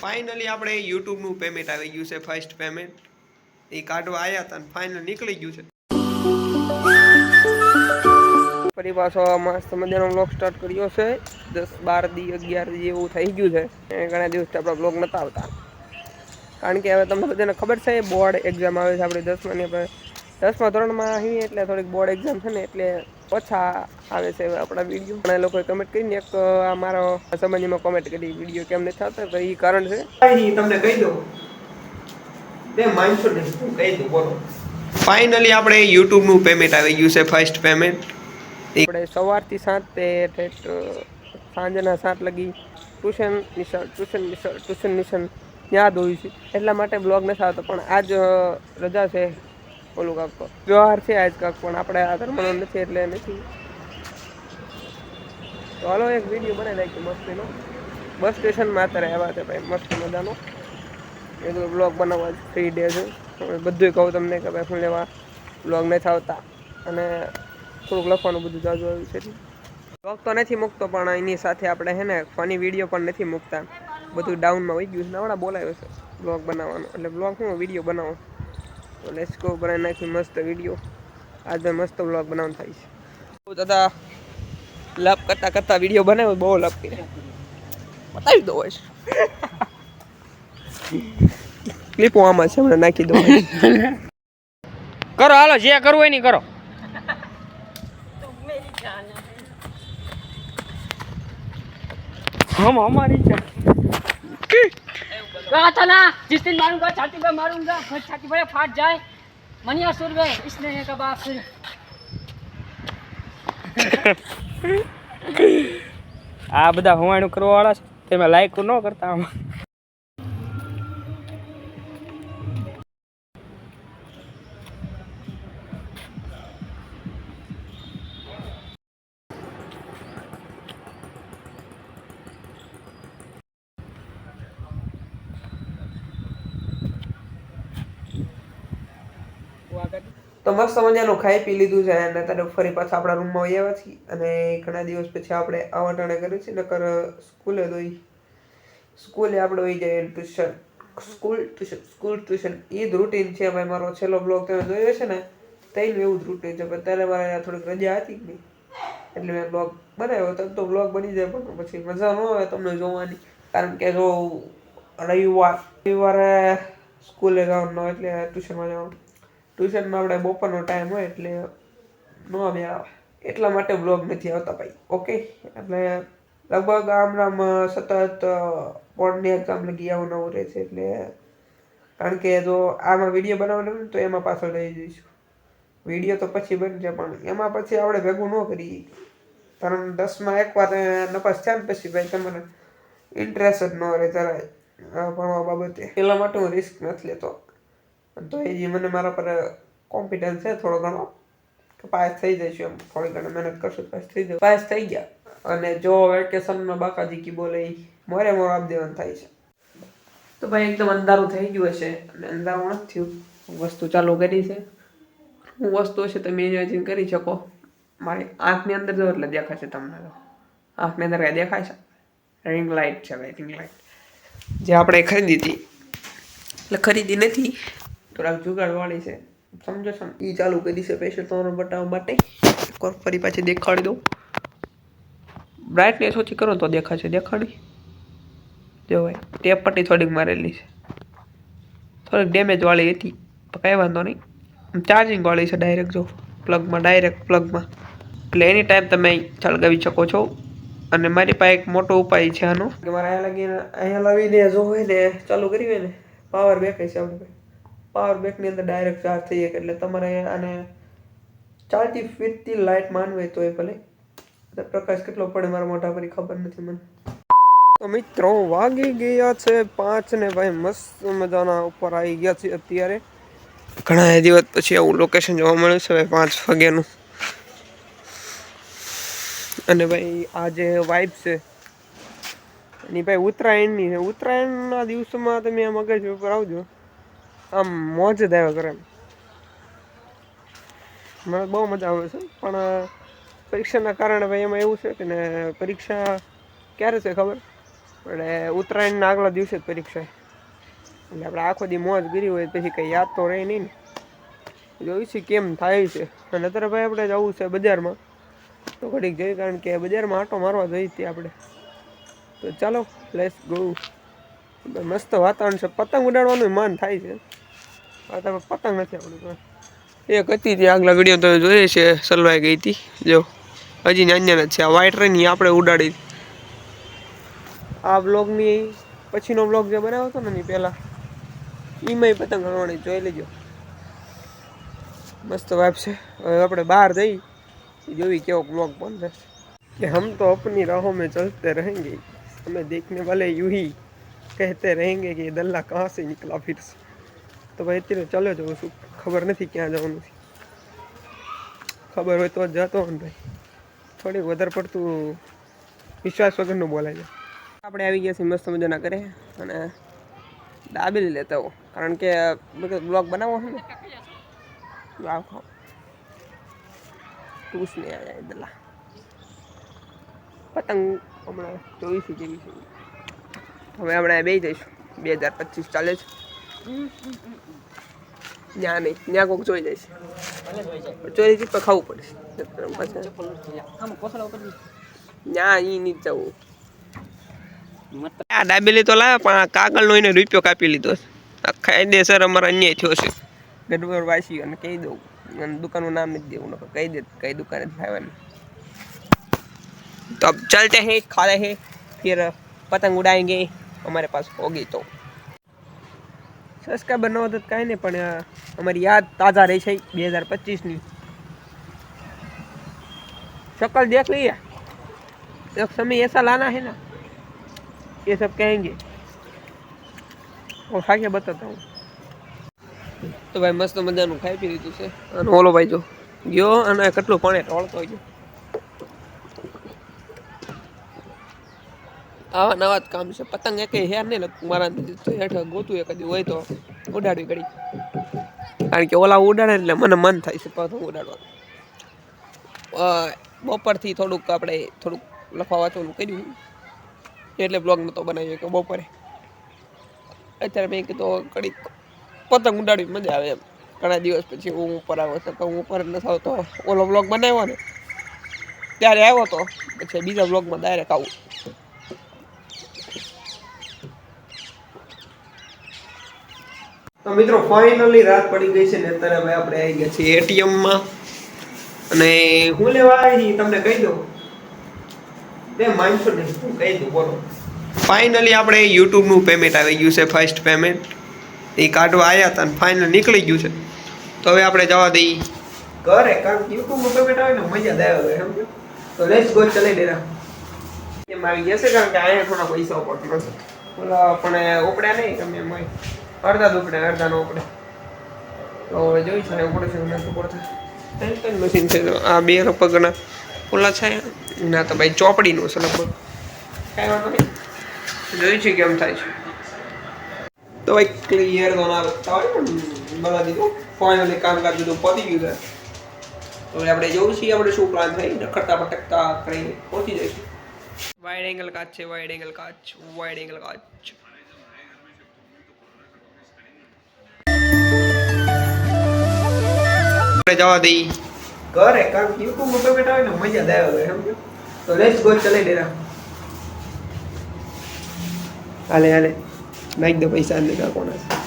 Finally આપણે યુટ્યુબનું payment આવી ગયું છે ફર્સ્ટ પેમેન્ટ એ કાઢવા આવ્યા હતા અને ફાઇનલ નીકળી ગયું છે. ફરી પાછો મસ્ત મજાનો બ્લોગ સ્ટાર્ટ કર્યો છે. દસ બાર દી અગિયાર દી એવું થઈ ગયું છે. એ ઘણા દિવસથી આપણા બ્લોગ નતા આવતા. કારણ કે હવે તમને બધાને ખબર છે બોર્ડ એક્ઝામ આવે છે આપણી દસમાની આપણે દસમા ધોરણમાં અહીં એટલે થોડીક બોર્ડ એક્ઝામ છે ને એટલે ઓછા આવે છે આપણા વીડિયો ઘણા લોકોએ કમેન્ટ કરીને એક આ મારો સંબંધીમાં કોમેન્ટ કરી વીડિયો કેમ નથી થતો તો એ કારણ છે. તમને કહી દઉં. તે માનશો નહીં હું કહી દઉં બોલો. ફાઇનલી આપણે યુટ્યુબનું પેમેન્ટ આવી ગયું છે ફર્સ્ટ પેમેન્ટ આપણે સવારથી સાત ઠેઠ સાંજના સાત લગી ટ્યુશન નિશાળ ટ્યુશન નિશાળ ટ્યુશન નિશાન યાદ હોય છે. એટલા માટે બ્લોગ નથી આવતો પણ આજ રજા છે. ઓલું કાંક જોહાર છે આજ કાંક પણ આપણે આ ધર્મનો નથી એટલે નથી. તો હાલો એક વીડિયો બનાવી નાખી મસ્તીનો. બસ સ્ટેશનમાં અત્યારે આવ્યા છે ભાઈ, મસ્ત મજાનો. તો બ્લોગ બનાવવા જ ફ્રી ડે છે. હવે બધું કહું તમને કે ભાઈ હું લેવા બ્લોગ નથી આવતા. અને થોડુંક લખવાનું બધું જાજુ આવ્યું છે. બ્લોગ તો નથી મૂકતો, પણ એની સાથે આપણે હે ને ફની વીડિયો પણ નથી મૂકતા. બધું ડાઉનમાં વહી ગયું છે. નવડા બોલાવ્યો છે બ્લોગ બનાવવાનો. એટલે બ્લોગ હું વીડિયો બનાવો. તો લેટ્સ ગો બનાવી નાખી મસ્ત વીડિયો આજે મસ્ત બ્લોગ બનાવવાનો થાય છે. બહુ દાદા, લપ કરતા કરતા વીડિયો બનાવ્યો, બહુ લપ કરી બતાવી દો છે. ક્લિપ આમાં છે, હમણાં નાખી દો કરો, હાલો, જે કરવું હોય નહીં કરો. હમ, અમારી ચા कहा था ना जिस दिन मारूंगा छाती पे मारूंगा फिर छाती पे फाट जाए मनिया सुर में इसने का बाप फिर આ બધા હોવાણું કરવા વાળા છે તેમાં લાઈક ન કરતા આમાં તો મસ્ત મજાનું ખાઈ પી લીધું છે અને અત્યારે ફરી પાછા આપણા રૂમમાં આવ્યા છીએ અને ઘણા દિવસ પછી આપણે આવટાણે કર્યું છે, નકર સ્કૂલે તો સ્કૂલે આપણે વહી જઈએ tuition school tuition school tuition એ જ રૂટીન છે ભાઈ મારો. છેલ્લો બ્લોગ તમે જોયો છે ને તૈનું એવું જ રૂટીન છે. ત્યારે મારે થોડીક રજા હતી જ નહીં. એટલે મેં બ્લોગ બનાવ્યો તો તો બ્લોગ બની જાય પણ પછી મજા ન આવે તમને જોવાની. કારણ કે જો રવિવાર, રવિવારે સ્કૂલે જવાનું એટલે ટ્યુશનમાં જવાનું. ટ્યુશનમાં આપણે બપોરનો ટાઈમ હોય એટલે ન આવે એટલા માટે બ્લોગ નથી આવતા ભાઈ. ઓકે એટલે લગભગ આમ આમ સતત બોર્ડની એક્ઝામ લગી આવું નવું રહે છે એટલે કારણ કે જો આમાં વીડિયો બનાવવાનો તો એમાં પાછળ રહી જઈશું. વીડિયો તો પછી બનશે પણ એમાં પછી આપણે ભેગું ન કરીએ. કારણ દસમાં એકવાર નપાસ થયા ને પછી ભાઈ તમને ઇન્ટરેસ્ટ જ ન રહે જરાય ભણવા બાબતે. એટલા માટે હું રિસ્ક નથી લેતો. તો એ મને મારા પર કોન્ફિડન્સ છે થોડો ઘણો, કે પાસ થઈ જઈશું એમ. થોડી ઘણી મહેનત કરશું પાસ થઈ જશે પાસ થઈ ગયા. અને જો વેકેશનમાં બાકાજી કી બોલે મોરે મોર આપ દેવાનું થાય છે. તો ભાઈ એકદમ અંધારું થઈ ગયું હશે. અને અંધારું નથી થયું. વસ્તુ ચાલુ કરી છે. શું વસ્તુ હશે તમે ઇમેજિન કરી શકો. મારી આંખની અંદર જો એટલે દેખાશે તમને તો. આંખની અંદર કાંઈ દેખાય છે? રિંગ લાઇટ છે ભાઈ રિંગ લાઇટ જે આપણે ખરીદી હતી. એટલે ખરીદી નથી. થોડાક જુગાડવાળી છે. સમજો છો એ ચાલુ કરી છે સ્પેશિયલ તમારો બતાવવા માટે. એકવાર ફરી પાછી દેખાડી દઉં. બ્રાઇટનેસ ઓછી કરો તો દેખાશે. દેખાડી. જો ભાઈ, ટેપ પટ્ટી થોડીક મારેલી છે. થોડીક ડેમેજ વાળી હતી. કાંઈ વાંધો નહીં. ચાર્જિંગ વાળી છે ડાયરેક્ટ જો. પ્લગમાં ડાયરેક્ટ પ્લગમાં એટલે એની ટાઈમ તમે સળગાવી શકો છો. અને મારી પાસે એક મોટો ઉપાય છે આનો. મારે અહીંયા લગીને અહીંયા લાવીને જો હોય ને, ચાલુ કરી હોય ને પાવર બેકાય છે આપણે પાવર બેકની અંદર ડાયરેક્ટ ચાર્જ થઈ શકે એટલે તમારે આને ચાલતી ફીરતી લાઇટ માનવી તો એ ભલે. પ્રકાશ કેટલો પડે મારા મોઢા પર ખબર નથી મને. મિત્રો વાગી ગયા છે પાંચ ને ભાઈ મસ્ત મજાના ઉપર આવી ગયા છે અત્યારે. ઘણા દિવસ પછી આવું લોકેશન જોવા મળ્યું છે ભાઈ પાંચ વાગ્યાનું. અને ભાઈ આ જે વાઇબ છે, એની ભાઈ ઉત્તરાયણની છે. ઉત્તરાયણના દિવસોમાં તમે આ મગજ ઉપર આવજો. આમ મોજ જ આવ્યા કરે એમ. મને બહુ મજા આવે છે. પણ પરીક્ષાના કારણે ભાઈ એમાં એવું છે કે ને, પરીક્ષા ક્યારે છે ખબર? એટલે ઉત્તરાયણના આગલા દિવસે જ પરીક્ષા એટલે આપણે આખો દી મોજ કરી હોય, પછી કંઈ યાદ તો રહે નહીં ને. જોયું છે કેમ થાય છે. અને અત્યારે ભાઈ આપણે જવું છે બજારમાં. તો ઘડીક જઈએ, કારણ કે બજારમાં આટો મારવા જઈ હતી આપણે. તો ચાલો લેસ ગો મસ્ત વાતાવરણ છે. પતંગ ઉડાડવાનું મન થાય છે. વાતાવરણ પતંગ નથી આપણું પાસે. એક હતી તે આગલા વિડીયો તમે જોઈએ છે સલવાઈ ગઈ હતી જો હજી નાની જ છે આ વ્હાઈટ રેની આપણે ઉડાડી આ બ્લોગની પછીનો બ્લોગ જે બનાવ્યો હતો ને એની પહેલાં એમાંય પતંગ હણવાની જોઈ લેજો મસ્ત વાઇફ છે હવે આપણે બહાર જઈ જોઈ કેવો બ્લોગ બનશે कि हम तो अपनी राहों में चलते रहेंगे हमें देखने वाले यूं ही कहते रहेंगे कि ये दल्ला कहाँ से निकला फिर से તો ભાઈ અત્યારે ચાલ્યો જવું છું. ખબર નથી ક્યાં જવાનું છે. ખબર હોય તો જ જતો ને ભાઈ. થોડીક વધારે પડતું વિશ્વાસ વગરનું બોલાય છે. આપણે આવી ગયા છીએ મસ્ત મજાના કરે અને દાબેલી લેતા હો કારણ કે બ્લોગ બનાવો છે ને. આખો ટૂસ નહીં આવ્યા દલ્લા પતંગ હમણાં ચોવીસ જેવી છે. હવે આપણે બે જઈશું. બે હજાર પચીસ ચાલે છે. ત્યાં નહીં ત્યાં કોઈક જોઈ જઈશ ચોરી થી ખાવું પડશે પછી આમ કોસળા ઉપર ત્યાં ઈ નહીં જવું આ દાબેલી તો લાવ્યા પણ આ કાગળનો એને રૂપિયો કાપી લીધો છે આ કાયદેસર અમારો અન્યાય થયો છે ગડબડ વાસી અને કહી દઉં અને દુકાનનું નામ નથી દેવું નકર કહી દે કઈ દુકાને ખાવાની तो अब चलते हैं खा रहे हैं फिर पतंग उड़ाएंगे हमारे पास होगी तो સસ્કા બનાવો તો કાંઈ નહીં પણ અ, અમારી યાદ તાજા રહી છે બે હજાર પચીસની शक्ल देख लिया एक समय ऐसा लाना है ना ये सब कहेंगे और खा के बताता हूँ તો ભાઈ મસ્ત મજાનું ખાઈ પી લીધું છે અને ઓલો ભાઈ જો ગયો અને કેટલું પાણી ઢોળતો ગયો આવા નવા જ કામ છે. પતંગ એક હેર નહીં મારા હેઠળ ગોતું એક કદી હોય તો ઉડાડવી ઘડી કારણ કે ઓલા ઉડાડે એટલે મને મન થાય છે પતંગ ઉડાડવાનું. બપોરથી થોડુંક આપણે થોડુંક લખવા વાંચવાનું કર્યું એટલે બ્લોગ નહોતો બનાવ્યો કે બપોરે. અત્યારે મેં કીધું ઘડીક પતંગ ઉડાડવી મજા આવે એમ. ઘણા દિવસ પછી હું ઉપર આવ્યો તો કે હું ઉપર નથી આવતો. ઓલો બ્લોગ બનાવ્યો ને, ત્યારે આવ્યો તો, પછી બીજા બ્લોગમાં ડાયરેક્ટ આવું. મિત્રો ફાઇનલી રાત પડી ગઈ છે ને અત્યારે હવે આપણે આવી ગયા છીએ એટીએમમાં અને હું લેવા આવી તમને કહી દઉં? બે માનશો નહીં, હું કહી દઉં, બોલો. ફાઇનલી આપણે યુટ્યુબનું પેમેન્ટ આવી ગયું છે ફર્સ્ટ પેમેન્ટ એ કાઢવા આવ્યા હતા અને ફાઇનલ નીકળી ગયું છે. તો હવે આપણે જવા દઈએ. ઘરે, કારણ કે યુટ્યુબનું પેમેન્ટ આવે ને મજા જ આવે સમજો તો લેટ્સ ગો ચલાઈ દેરા એમ આવી ગયા છે, કારણ કે અહીંયા થોડા પૈસા ઉપર નથી ઓલા પણ ઉપડ્યા નહીં તમે એમ અડધા જ અડધા નો ઉપડે. તો હવે જોઈ છે ઉપડે છે નથી ઉપડતા ત્રણ ત્રણ મશીન છે આ બે લગભગના ઓલા છે. ના તો ભાઈ ચોપડીનું છે લગભગ. કાંઈ વાંધો નહીં. જોઈ છે કેમ થાય છે. તો ભાઈ ક્લિયર તો ના બતાવે પણ બધા દીધું ફાઇનલી કામકાજ બધું પતી ગયું છે. તો હવે આપણે જોવું છીએ આપણે શું પ્લાન થાય. નખડતા પટકતા કરીને પહોંચી જઈશું. વાઇડ એંગલ કાચ છે વાઇડ એંગલ કાચ વાઇડ એંગલ કાચ. આપણે જવા દઈ ઘરે કારણ કે યુટ્યુબ ઉપર બેઠા હોય ને મજા જ આવે સમજો તો લેટ્સ ગો ચલાઈ દેરા હાલે હાલે. નાખ દો પૈસા અંદર કોના છે.